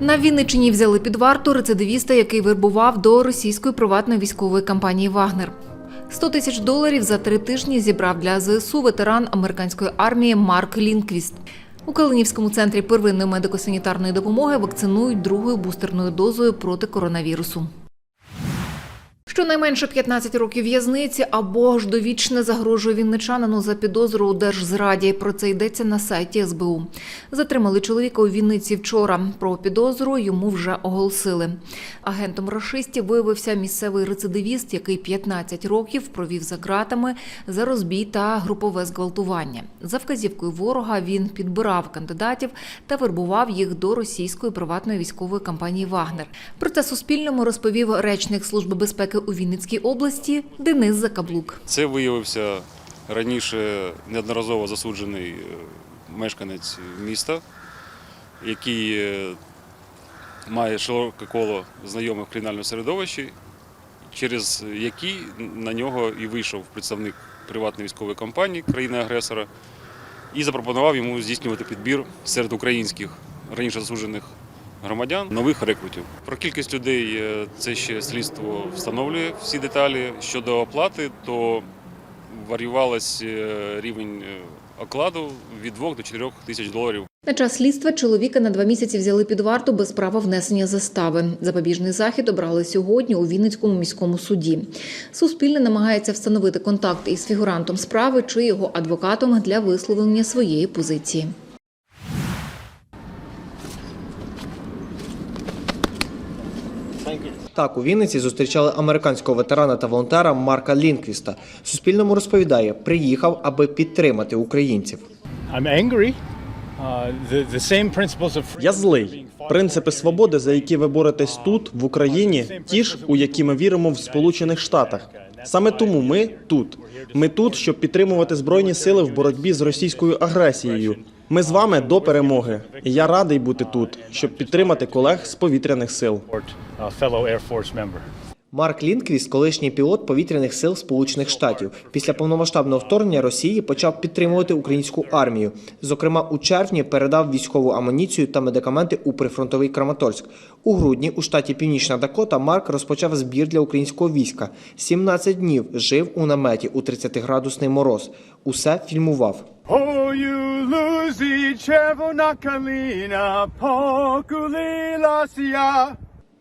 На Вінниччині взяли під варту рецидивіста, який вербував до російської приватної військової компанії Вагнер. 100 тисяч доларів за три тижні зібрав для ЗСУ ветеран американської армії Марк Лінквіст. У Калинівському центрі первинної медико-санітарної допомоги вакцинують другою бустерною дозою проти коронавірусу. Щонайменше 15 років в'язниці або ж довічне загрожує вінничанину за підозру у держзраді. Про це йдеться на сайті СБУ. Затримали чоловіка у Вінниці вчора. Про підозру йому вже оголосили. Агентом рашистів виявився місцевий рецидивіст, який 15 років провів за ґратами за розбій та групове зґвалтування. За вказівкою ворога він підбирав кандидатів та вербував їх до російської приватної військової компанії Вагнер. Про це Суспільному розповів речник Служби безпеки у Вінницькій області Денис Закаблук. Це виявився раніше неодноразово засуджений е, мешканець міста, який е, має широке коло знайомих в кримінальному середовищі, через які на нього і вийшов представник приватної військової компанії країни-агресора і запропонував йому здійснювати підбір серед українських раніше засуджених громадян нових рекрутів. Про кількість людей е, це ще слідство встановлює всі деталі. Щодо оплати, то варіювалась е, рівень е, окладу від 2 до 4 тисяч доларів. На час слідства чоловіка на два місяці взяли під варту без права внесення застави. Запобіжний захід обрали сьогодні у Вінницькому міському суді. Суспільне намагається встановити контакт із фігурантом справи чи його адвокатом для висловлення своєї позиції. Так, у Вінниці зустрічали американського ветерана та волонтера Марка Лінквіста. Суспільному розповідає, приїхав, аби підтримати українців. Uh, Я злий. Принципи свободи, за які ви боретесь тут, в Україні, ті ж, у які ми віримо в Сполучених Штатах. Саме тому ми тут. Ми тут, щоб підтримувати збройні сили в боротьбі з російською агресією. Ми з вами до перемоги. І я радий бути тут, щоб підтримати колег з повітряних сил. Марк Лінквіст, колишній пілот повітряних сил Сполучених Штатів, після повномасштабного вторгнення Росії почав підтримувати українську армію. Зокрема, у червні передав військову амуніцію та медикаменти у прифронтовий Краматорськ. У грудні у штаті Північна Дакота Марк розпочав збір для українського війська. 17 днів жив у наметі у 30-градусний мороз. Усе фільмував. Червона калина, покулилася.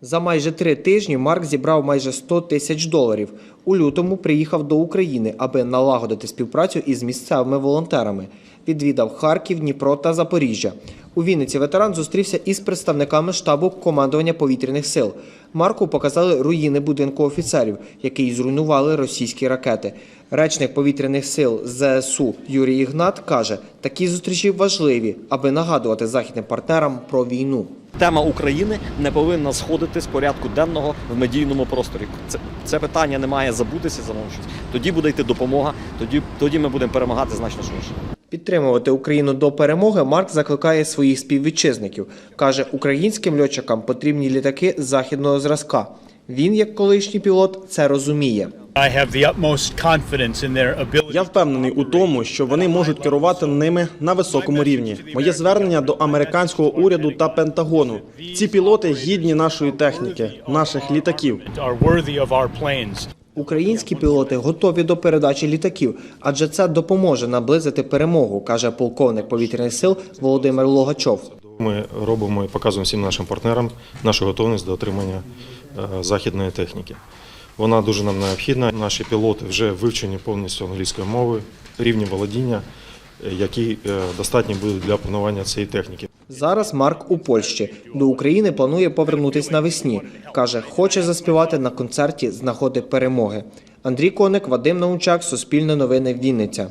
За майже три тижні Марк зібрав майже 100 тисяч доларів. У лютому приїхав до України, аби налагодити співпрацю із місцевими волонтерами. Відвідав Харків, Дніпро та Запоріжжя. У Вінниці ветеран зустрівся із представниками штабу командування повітряних сил. Марку показали руїни будинку офіцерів, який зруйнували російські ракети. Речник повітряних сил ЗСУ Юрій Ігнат каже, такі зустрічі важливі, аби нагадувати західним партнерам про війну. Тема України не повинна сходити з порядку денного в медійному просторі. Це, це питання не має забутися замовчуватися. Тоді буде йти допомога, тоді, тоді ми будемо перемагати значно швидше. Підтримувати Україну до перемоги Марк закликає своїх співвітчизників. Каже, українським льотчикам потрібні літаки західного зразка. Він, як колишній пілот, це розуміє. Я впевнений у тому, що вони можуть керувати ними на високому рівні. Моє звернення до американського уряду та Пентагону. Ці пілоти гідні нашої техніки, наших літаків. Українські пілоти готові до передачі літаків, адже це допоможе наблизити перемогу, каже полковник повітряних сил Володимир Логачов. Ми робимо і показуємо всім нашим партнерам нашу готовність до отримання е, західної техніки. Вона дуже нам необхідна. Наші пілоти вже вивчені повністю англійською мовою, рівні володіння, е, які е, достатні будуть для опанування цієї техніки. Зараз Марк у Польщі. До України планує повернутись навесні. Каже, хоче заспівати на концерті з нагоди перемоги. Андрій Коник, Вадим Научак, Суспільне новини, Вінниця.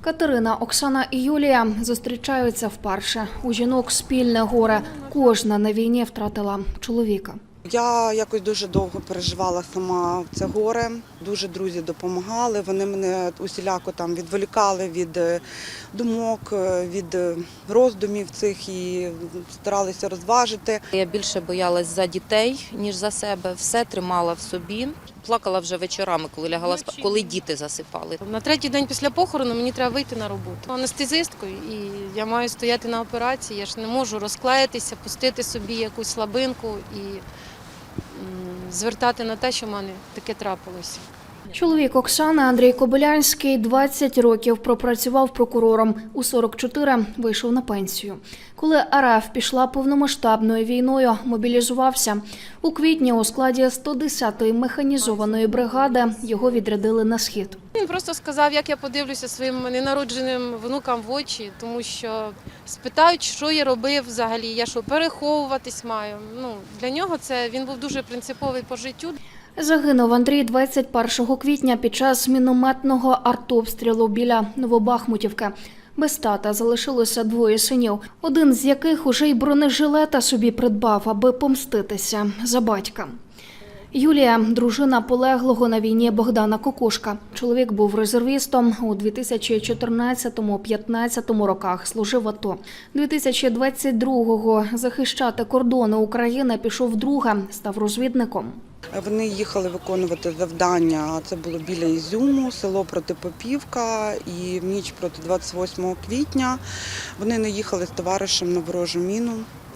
Катерина, Оксана і Юлія зустрічаються вперше. У жінок спільне горе. Кожна на війні втратила чоловіка. Я якось дуже довго переживала сама це горе. Дуже друзі допомагали. Вони мене усіляко там відволікали від е, думок, е, від е, роздумів цих і старалися розважити. Я більше боялась за дітей, ніж за себе. Все тримала в собі. плакала вже вечорами, коли лягала спати, коли діти засипали. На третій день після похорону мені треба вийти на роботу. Анестезисткою, і я маю стояти на операції. Я ж не можу розклеїтися, пустити собі якусь слабинку і звертати на те, що в мене таке трапилося. Чоловік Оксани Андрій Кобилянський 20 років пропрацював прокурором. У 44 вийшов на пенсію. Коли РФ пішла повномасштабною війною, мобілізувався. У квітні у складі 110-ї механізованої бригади його відрядили на схід. Він просто сказав, як я подивлюся своїм ненародженим внукам в очі, тому що спитають, що я робив взагалі. Я що переховуватись маю. Ну для нього це він був дуже принциповий по життю. Загинув Андрій 21 квітня під час мінометного артобстрілу біля Новобахмутівки. Без тата залишилося двоє синів, один з яких уже й бронежилета собі придбав, аби помститися за батька. Юлія, дружина полеглого на війні Богдана Кокушка. Чоловік був резервістом у 2014-15 роках. Служив АТО. 2022-го захищати кордони України пішов вдруге, став розвідником. Вони їхали виконувати завдання. Це було біля Ізюму, село Протипопівка. І в ніч проти 28 квітня вони не їхали з товаришем на ворожу міну.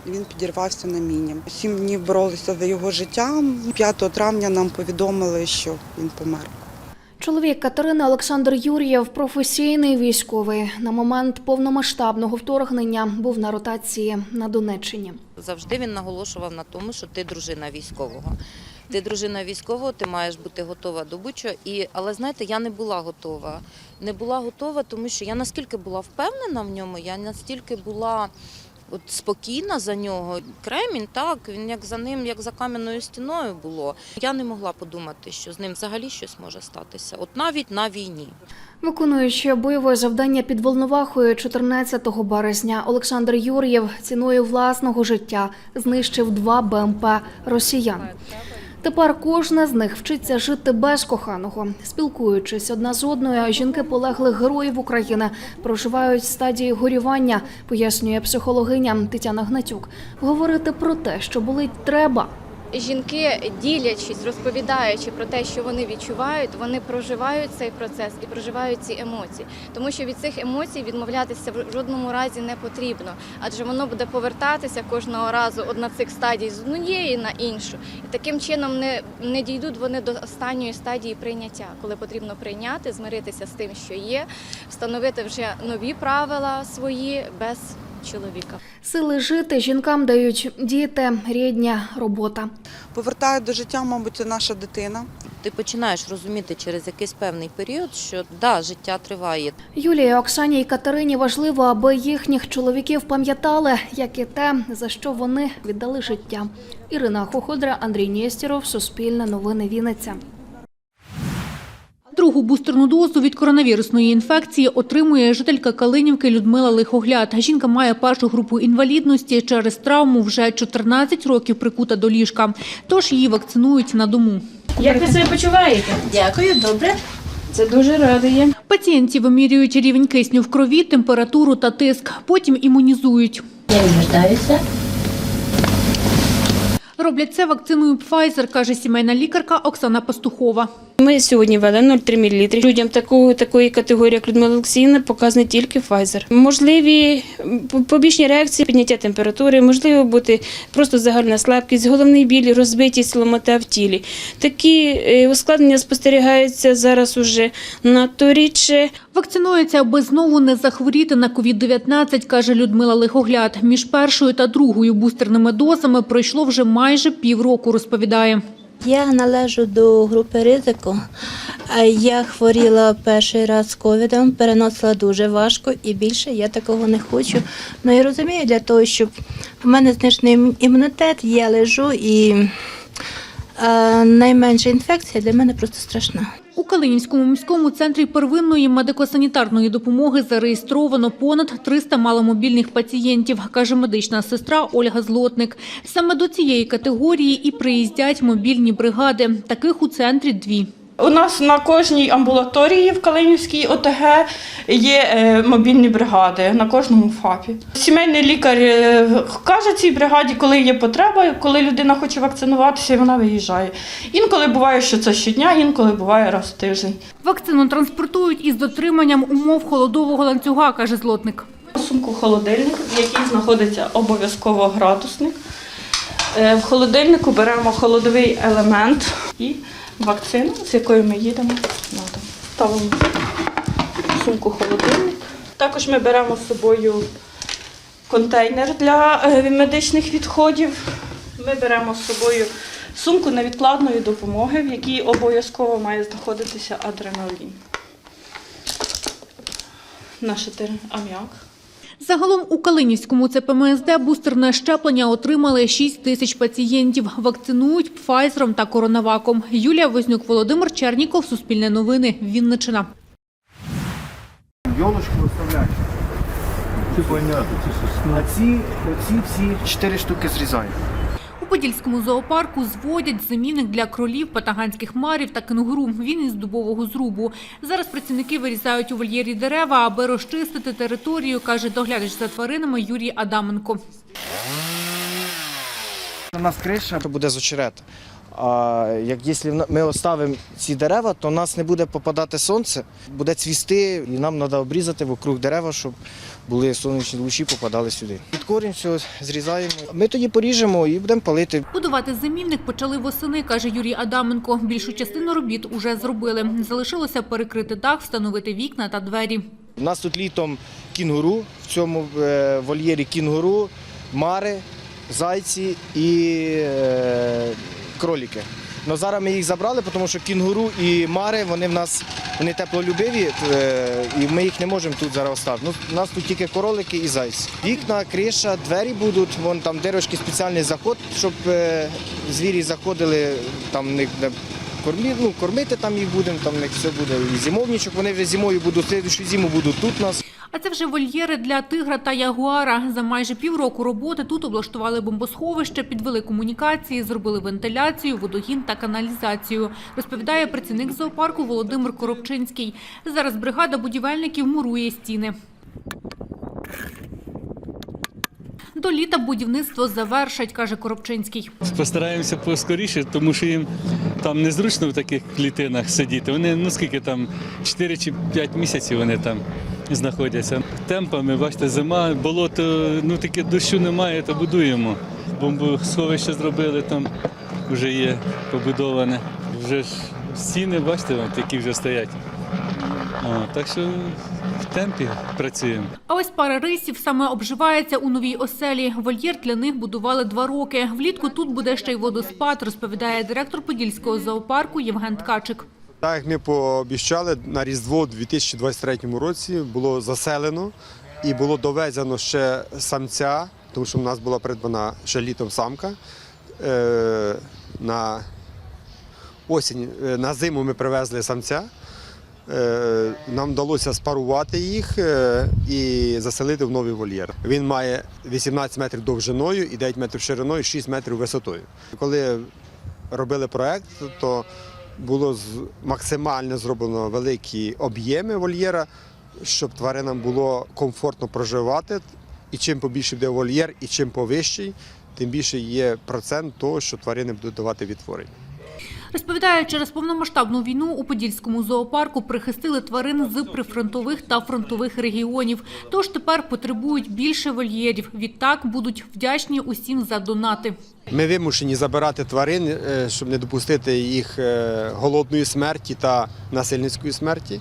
Він підірвався на міні. Сім днів боролися за його життя. 5 травня нам повідомили, що він помер. Чоловік Катерини Олександр Юрієв професійний військовий. На момент повномасштабного вторгнення був на ротації на Донеччині. Завжди він наголошував на тому, що ти дружина військового. Ти дружина військового, ти маєш бути готова до будь-чого. І але знаєте, я не була готова. Не була готова, тому що я наскільки була впевнена в ньому, я настільки була. От спокійна за нього. Кремінь, так, він як за ним, як за кам'яною стіною було. Я не могла подумати, що з ним взагалі щось може статися. От навіть на війні. Виконуючи бойове завдання під Волновахою 14 березня, Олександр Юрієв ціною власного життя знищив два БМП росіян. Тепер кожна з них вчиться жити без коханого. Спілкуючись одна з одною, жінки полеглих героїв України проживають стадії горювання, пояснює психологиня Тетяна Гнатюк. Говорити про те, що болить, треба. Жінки, ділячись, розповідаючи про те, що вони відчувають, вони проживають цей процес і проживають ці емоції, тому що від цих емоцій відмовлятися в жодному разі не потрібно, адже воно буде повертатися кожного разу од на цих стадій з однієї на іншу, і таким чином не, не дійдуть вони до останньої стадії прийняття, коли потрібно прийняти, змиритися з тим, що є, встановити вже нові правила свої без чоловіка. Сили жити жінкам дають діти, рідня, робота. Повертає до життя, мабуть, наша дитина. Ти починаєш розуміти через якийсь певний період, що да, життя триває. Юлії, Оксані і Катерині важливо, аби їхніх чоловіків пам'ятали, як і те, за що вони віддали життя. Ірина Хоходра, Андрій Нєстєров, Суспільне новини Вінниця. Другу бустерну дозу від коронавірусної інфекції отримує жителька Калинівки Людмила Лихогляд. Жінка має першу групу інвалідності через травму вже 14 років прикута до ліжка. Тож її вакцинують на дому. Як ви себе почуваєте? Дякую, добре. Це дуже радує. Пацієнтів вимірюють рівень кисню в крові, температуру та тиск. Потім імунізують. Я відвертаюся. Роблять це вакциною Pfizer, каже сімейна лікарка Оксана Пастухова. Ми сьогодні ввели 0,3 мл. Людям такої, такої категорії, як Людмила Олексіївна, показаний тільки Pfizer. Можливі побічні реакції, підняття температури, можливо бути просто загальна слабкість, головний біль, розбитість, ломота в тілі. Такі е, ускладнення спостерігаються зараз уже надто рідше. Вакцинується, аби знову не захворіти на COVID-19, каже Людмила Лихогляд. Між першою та другою бустерними дозами пройшло вже майже півроку, розповідає. Я належу до групи ризику. Я хворіла перший раз ковідом, переносила дуже важко і більше я такого не хочу. Ну і розумію, для того, щоб в мене знижений імунітет, я лежу і е, найменша інфекція для мене просто страшна. У Калинівському міському центрі первинної медико-санітарної допомоги зареєстровано понад 300 маломобільних пацієнтів, каже медична сестра Ольга Злотник. Саме до цієї категорії і приїздять мобільні бригади. Таких у центрі дві. У нас на кожній амбулаторії в Калинівській ОТГ є е, мобільні бригади на кожному ФАПі. Сімейний лікар е, каже цій бригаді, коли є потреба, коли людина хоче вакцинуватися, і вона виїжджає. Інколи буває, що це щодня, інколи буває раз в тиждень. Вакцину транспортують із дотриманням умов холодового ланцюга, каже злотник. У Сумку холодильник, в якій знаходиться обов'язково градусник. Е, В холодильнику беремо холодовий елемент і вакцину, з якою ми їдемо на дом. Ставимо сумку холодильник. Також ми беремо з собою контейнер для е, медичних відходів. Ми беремо з собою сумку невідкладної допомоги, в якій обов'язково має знаходитися адреналін. Наш аміак. Загалом у Калинівському ЦПМСД бустерне щеплення отримали 6 тисяч пацієнтів. Вакцинують Пфайзером та Коронаваком. Юлія Вознюк, Володимир Черніков, Суспільне новини, Вінничина. Йолочку виставляють. Це понятно, А ці, ці всі чотири штуки зрізаю. Подільському зоопарку зводять замінник для кролів, патаганських марів та кенгуру. Він із дубового зрубу. Зараз працівники вирізають у вольєрі дерева, аби розчистити територію, каже доглядач за тваринами Юрій Адаменко. У нас криша буде з очерета. А як якщо ми оставимо ці дерева, то у нас не буде попадати сонце, буде цвісти, і нам треба обрізати вокруг дерева, щоб були сонячні лучі, попадали сюди. Під корінь все зрізаємо. Ми тоді поріжемо і будемо палити. Будувати замінник почали восени, каже Юрій Адаменко. Більшу частину робіт уже зробили. Залишилося перекрити дах, встановити вікна та двері. У нас тут літом кінгуру, в цьому е, вольєрі кінгуру, мари, зайці і е, кроліки. Но зараз ми їх забрали, тому що кінгуру і мари вони в нас вони теплолюбиві, е, і ми їх не можемо тут зараз оставити. Ну, у нас тут тільки королики і зайці. Вікна, криша, двері будуть, вон там дирочки спеціальний заход, щоб е, звірі заходили, там де кормі, ну, кормити там їх будемо, там в все буде. І зимовничок, вони вже зимою будуть, слідчу зиму будуть тут у нас. А це вже вольєри для тигра та ягуара. За майже півроку роботи тут облаштували бомбосховище, підвели комунікації, зробили вентиляцію, водогін та каналізацію. Розповідає працівник зоопарку Володимир Коробчинський. Зараз бригада будівельників мурує стіни. До літа будівництво завершать, каже Коробчинський. Постараємося поскоріше, тому що їм там незручно в таких клітинах сидіти. Вони ну скільки там 4 чи 5 місяців вони там знаходяться. Темпами, бачите, зима, болото, ну таке дощу немає, то будуємо. Бомбосховище зробили там, вже є побудоване. Вже ж стіни, бачите, от які вже стоять. О, так що в темпі працюємо. А ось пара рисів саме обживається у новій оселі. Вольєр для них будували два роки. Влітку тут буде ще й водоспад, розповідає директор Подільського зоопарку Євген Ткачик. Так як ми пообіщали, на Різдво у 2023 році було заселено і було довезено ще самця, тому що в нас була придбана ще літом самка. Е, На осінь, е, на зиму ми привезли самця. Е, Нам вдалося спарувати їх е, і заселити в новий вольєр. Він має 18 метрів довжиною і 9 метрів шириною, 6 метрів висотою. Коли робили проект, то було максимально зроблено великі об'єми вольєра, щоб тваринам було комфортно проживати. І чим побільше буде вольєр, і чим повищий, тим більше є процент того, що тварини будуть давати відтворення. Розповідає, через повномасштабну війну у Подільському зоопарку прихистили тварин з прифронтових та фронтових регіонів. Тож тепер потребують більше вольєрів. Відтак будуть вдячні усім за донати. Ми вимушені забирати тварин, е, щоб не допустити їх е, голодної смерті та насильницької смерті.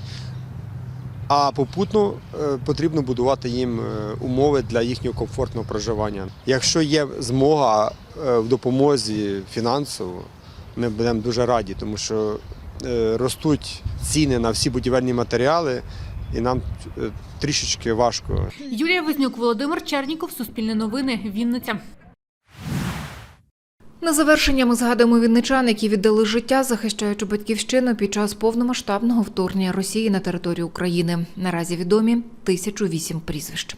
А попутно е, потрібно будувати їм умови для їхнього комфортного проживання. Якщо є змога в допомозі фінансово, ми будемо дуже раді, тому що е, ростуть ціни на всі будівельні матеріали, і нам е, трішечки важко Юлія Вознюк, Володимир Черніков, Суспільне новини, Вінниця. На завершення ми згадуємо вінничан, які віддали життя, захищаючи батьківщину під час повномасштабного вторгнення Росії на територію України. Наразі відомі 1008 прізвищ.